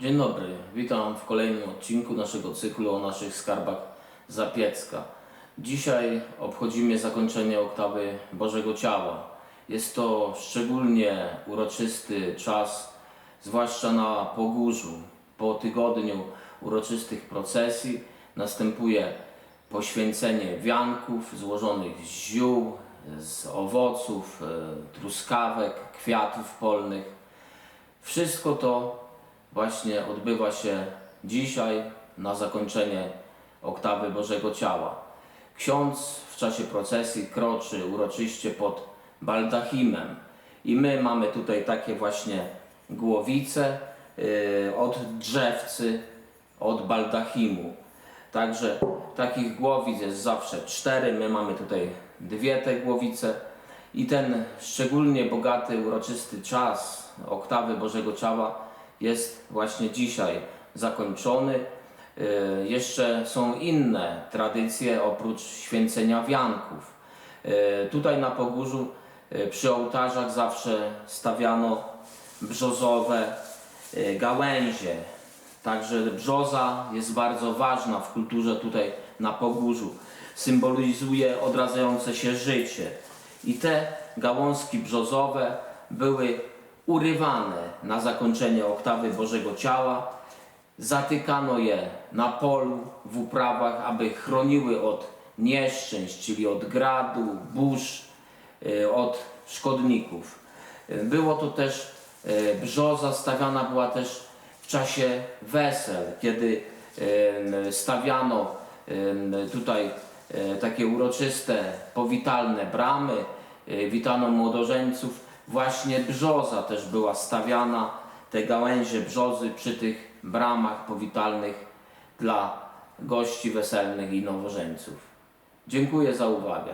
Dzień dobry, witam w kolejnym odcinku naszego cyklu o naszych skarbach Zapiecka. Dzisiaj obchodzimy zakończenie oktawy Bożego Ciała. Jest to szczególnie uroczysty czas, zwłaszcza na Pogórzu. Po tygodniu uroczystych procesji następuje poświęcenie wianków złożonych z ziół, z owoców, e, truskawek, kwiatów polnych. Wszystko to właśnie odbywa się dzisiaj na zakończenie oktawy Bożego Ciała. Ksiądz w czasie procesji kroczy uroczyście pod baldachimem i my mamy tutaj takie właśnie głowice yy, od drzewcy, od baldachimu. Także takich głowic jest zawsze cztery, my mamy tutaj dwie te głowice i ten szczególnie bogaty, uroczysty czas oktawy Bożego Ciała jest właśnie dzisiaj zakończony. Y, Jeszcze są inne tradycje oprócz święcenia wianków. Y, Tutaj na Pogórzu y, przy ołtarzach zawsze stawiano brzozowe gałęzie. Także brzoza jest bardzo ważna w kulturze tutaj na Pogórzu. Symbolizuje odradzające się życie. I te gałązki brzozowe były urywane na zakończenie oktawy Bożego Ciała. Zatykano je na polu, w uprawach, aby chroniły od nieszczęść, czyli od gradu, burz, y, od szkodników. Y, Było to też, y, brzoza stawiana była też w czasie wesel, kiedy stawiano tutaj takie uroczyste, powitalne bramy, witano młodożeńców. Właśnie brzoza też była stawiana, te gałęzie brzozy przy tych bramach powitalnych dla gości weselnych i nowożeńców. Dziękuję za uwagę.